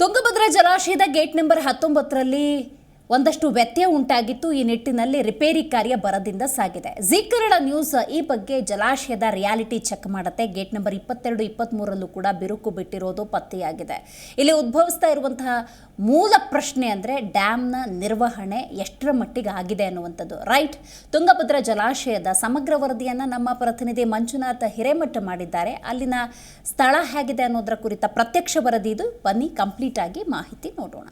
ತುಂಗಭದ್ರಾ ಜಲಾಶಯದ gate number ಹತ್ತೊಂಬತ್ತರಲ್ಲಿ ಒಂದಷ್ಟು ವ್ಯತ್ಯಯ ಉಂಟಾಗಿತ್ತು. ಈ ನಿಟ್ಟಿನಲ್ಲಿ ರಿಪೇರಿ ಕಾರ್ಯ ಬರದಿಂದ ಸಾಗಿದೆ. ಜಿ ಕನ್ನಡ ನ್ಯೂಸ್ ಈ ಬಗ್ಗೆ ಜಲಾಶಯದ ರಿಯಾಲಿಟಿ ಚೆಕ್ ಮಾಡುತ್ತೆ. ಗೇಟ್ ನಂಬರ್ ಇಪ್ಪತ್ತೆರಡು ಇಪ್ಪತ್ತ್ಮೂರಲ್ಲೂ ಕೂಡ ಬಿರುಕು ಬಿಟ್ಟಿರೋದು ಪತ್ತೆಯಾಗಿದೆ. ಇಲ್ಲಿ ಉದ್ಭವಿಸ್ತಾ ಇರುವಂತಹ ಮೂಲ ಪ್ರಶ್ನೆ ಅಂದರೆ ಡ್ಯಾಮ್ನ ನಿರ್ವಹಣೆ ಎಷ್ಟರ ಮಟ್ಟಿಗೆ ಆಗಿದೆ ಅನ್ನುವಂಥದ್ದು. ರೈಟ್, ತುಂಗಭದ್ರಾ ಜಲಾಶಯದ ಸಮಗ್ರ ವರದಿಯನ್ನು ನಮ್ಮ ಪ್ರತಿನಿಧಿ ಮಂಜುನಾಥ ಹಿರೇಮಠ ಮಾಡಿದ್ದಾರೆ. ಅಲ್ಲಿನ ಸ್ಥಳ ಹೇಗಿದೆ ಅನ್ನೋದರ ಕುರಿತ ಪ್ರತ್ಯಕ್ಷ ವರದಿ ಇದು. ಬನ್ನಿ, ಕಂಪ್ಲೀಟ್ ಆಗಿ ಮಾಹಿತಿ ನೋಡೋಣ.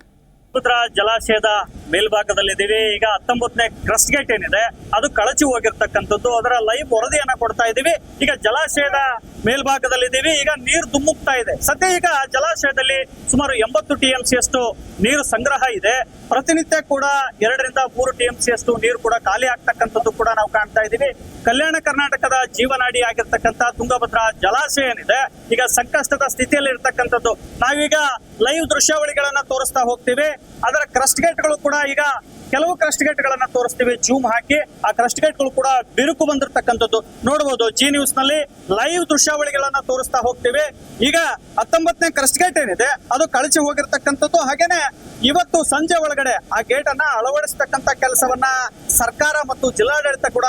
ಜಲಾಶಯದ ಮೇಲ್ಭಾಗದಲ್ಲಿದ್ದೀವಿ. ಈಗ ಹತ್ತೊಂಬತ್ತನೇ ಕ್ರಸ್ಟ್ ಗೇಟ್ ಏನಿದೆ, ಅದು ಕಳಚಿ ಹೋಗಿರ್ತಕ್ಕಂಥದ್ದು. ಅದರ ಲೈವ್ ವರದಿಯನ್ನ ಕೊಡ್ತಾ ಇದ್ದೀವಿ. ಈಗ ಜಲಾಶಯದ ಮೇಲ್ಭಾಗದಲ್ಲಿದ್ದೀವಿ. ಈಗ ನೀರು ದುಮ್ಮುಕ್ತಾ ಇದೆ. ಸದ್ಯ ಈಗ ಜಲಾಶಯದಲ್ಲಿ ಸುಮಾರು ಎಂಬತ್ತು ಟಿ ಎಂ ಸಿ ಅಷ್ಟು ನೀರು ಸಂಗ್ರಹ ಇದೆ. ಪ್ರತಿನಿತ್ಯ ಕೂಡ ಎರಡರಿಂದ ಮೂರು ಟಿ ಎಂ ಸಿ ಅಷ್ಟು ನೀರು ಕೂಡ ಖಾಲಿ ಆಗ್ತಕ್ಕಂಥದ್ದು ಕೂಡ ನಾವು ಕಾಣ್ತಾ ಇದ್ದೀವಿ. ಕಲ್ಯಾಣ ಕರ್ನಾಟಕದ ಜೀವನಾಡಿ ಆಗಿರ್ತಕ್ಕಂಥ ತುಂಗಭದ್ರಾ ಜಲಾಶಯ ಏನಿದೆ, ಈಗ ಸಂಕಷ್ಟದ ಸ್ಥಿತಿಯಲ್ಲಿ ಇರ್ತಕ್ಕಂಥದ್ದು ನಾವೀಗ ಲೈವ್ ದೃಶ್ಯಾವಳಿಗಳನ್ನ ತೋರಿಸ್ತಾ ಹೋಗ್ತೀವಿ. ಅದರ ಕ್ರಸ್ಟ್ ಗೇಟ್ಗಳು ಕೂಡ ಈಗ ಕೆಲವು ಕ್ರಸ್ಟ್ ಗೇಟ್ ತೋರಿಸ್ತೀವಿ ಜೂಮ್ ಹಾಕಿ. ಆ ಕ್ರಸ್ಟ್ ಗೇಟ್ಗಳು ಕೂಡ ಬಿರುಕು ಬಂದಿರತಕ್ಕಂಥದ್ದು. ನೋಡಬಹುದು ಜಿ ನ್ಯೂಸ್ನಲ್ಲಿ ಲೈವ್ ದೃಶ್ಯಾವಳಿಗಳನ್ನ ತೋರಿಸ್ತಾ ಹೋಗ್ತೀವಿ. ಈಗ ಹತ್ತೊಂಬತ್ತನೇ ಕ್ರಸ್ಟ್ ಗೇಟ್ ಏನಿದೆ, ಅದು ಕಳಚಿ ಹೋಗಿರ್ತಕ್ಕಂಥದ್ದು. ಹಾಗೇನೆ ಇವತ್ತು ಸಂಜೆ ಒಳಗಡೆ ಆ ಗೇಟ್ ಅನ್ನ ಅಳವಡಿಸತಕ್ಕಂತ ಕೆಲಸವನ್ನ ಸರ್ಕಾರ ಮತ್ತು ಜಿಲ್ಲಾಡಳಿತ ಕೂಡ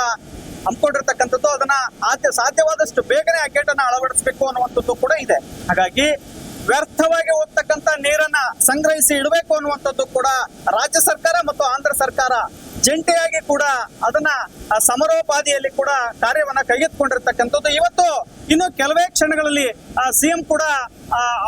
ಹಮ್ಮಿಕೊಂಡಿರ್ತಕ್ಕಂಥದ್ದು. ಅದನ್ನ ಆದ್ಯ, ಸಾಧ್ಯವಾದಷ್ಟು ಬೇಗನೆ ಆ ಗೇಟ್ ಅನ್ನ ಅಳವಡಿಸಬೇಕು ಅನ್ನುವಂಥದ್ದು ಕೂಡ ಇದೆ. ಹಾಗಾಗಿ ವ್ಯರ್ಥವಾಗಿ ಹೋಗ್ತಕ್ಕಂತ ನೀರನ್ನ ಸಂಗ್ರಹಿಸಿ ಇಡಬೇಕು ಅನ್ನುವಂಥದ್ದು ಕೂಡ ರಾಜ್ಯ ಸರ್ಕಾರ ಆಂಧ್ರ ಸರ್ಕಾರ ಜಂಟಿಯಾಗಿ ಕೂಡ ಅದನ್ನ ಸಮರೋಪಾದಿಯಲ್ಲಿ ಕೂಡ ಕಾರ್ಯವನ್ನ ಕೈಗೆತ್ತಿಕೊಂಡಿರ್ತಕ್ಕಂಥದ್ದು. ಇವತ್ತು ಇನ್ನು ಕೆಲವೇ ಕ್ಷಣಗಳಲ್ಲಿ ಸಿಎಂ ಕೂಡ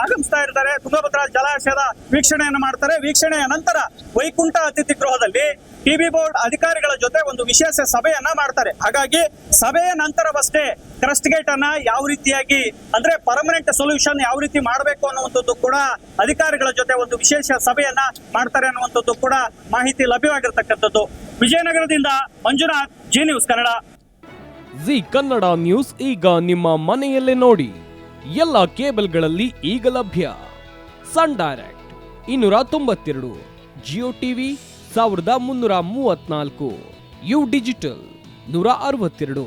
ಆಗಮಿಸ್ತಾ ಇರ್ತಾರೆ. ತುಂಗಭದ್ರಾ ಜಲಾಶಯದ ವೀಕ್ಷಣೆಯನ್ನು ಮಾಡ್ತಾರೆ. ವೀಕ್ಷಣೆಯ ನಂತರ ವೈಕುಂಠ ಅತಿಥಿ ಗೃಹದಲ್ಲಿ ಟಿಬಿ ಬೋರ್ಡ್ ಅಧಿಕಾರಿಗಳ ಜೊತೆ ಒಂದು ವಿಶೇಷ ಸಭೆಯನ್ನ ಮಾಡ್ತಾರೆ. ಹಾಗಾಗಿ ಸಭೆಯ ನಂತರವಷ್ಟೇ ಕ್ರಸ್ಟ್ ಗೇಟ್ ಅನ್ನ ಯಾವ ರೀತಿಯಾಗಿ ಅಂದ್ರೆ ಪರ್ಮನೆಂಟ್ ಸೊಲ್ಯೂಷನ್ ಯಾವ ರೀತಿ ಮಾಡಬೇಕು ಅನ್ನುವಂಥದ್ದು ಕೂಡ ಅಧಿಕಾರಿಗಳ ಜೊತೆ ಒಂದು ವಿಶೇಷ ಸಭೆಯನ್ನ ಮಾಡ್ತಾರೆ ಅನ್ನುವಂಥದ್ದು ಕೂಡ ಮಾಹಿತಿ ಲಭ್ಯವಾಗಿರ್ತಕ್ಕಂಥದ್ದು. ವಿಜಯನಗರದಿಂದ Manjunath, G news Kannada. G Kannada news ಈಗ ನಿಮ್ಮ ಮನೆಯಲ್ಲೇ ನೋಡಿ. ಎಲ್ಲ ಕೇಬಲ್ಗಳಲ್ಲಿ ಈಗ ಲಭ್ಯ. ಸನ್ ಡೈರೆಕ್ಟ್ ಇನ್ನೂರ ತೊಂಬತ್ತೆರಡು, ಜಿಯೋ ಟಿವಿ ಸಾವಿರದ ಮುನ್ನೂರ ಮೂವತ್ನಾಲ್ಕು ಯು ಡಿಜಿಟಲ್ ನೂರ ಅರವತ್ತೆರಡು.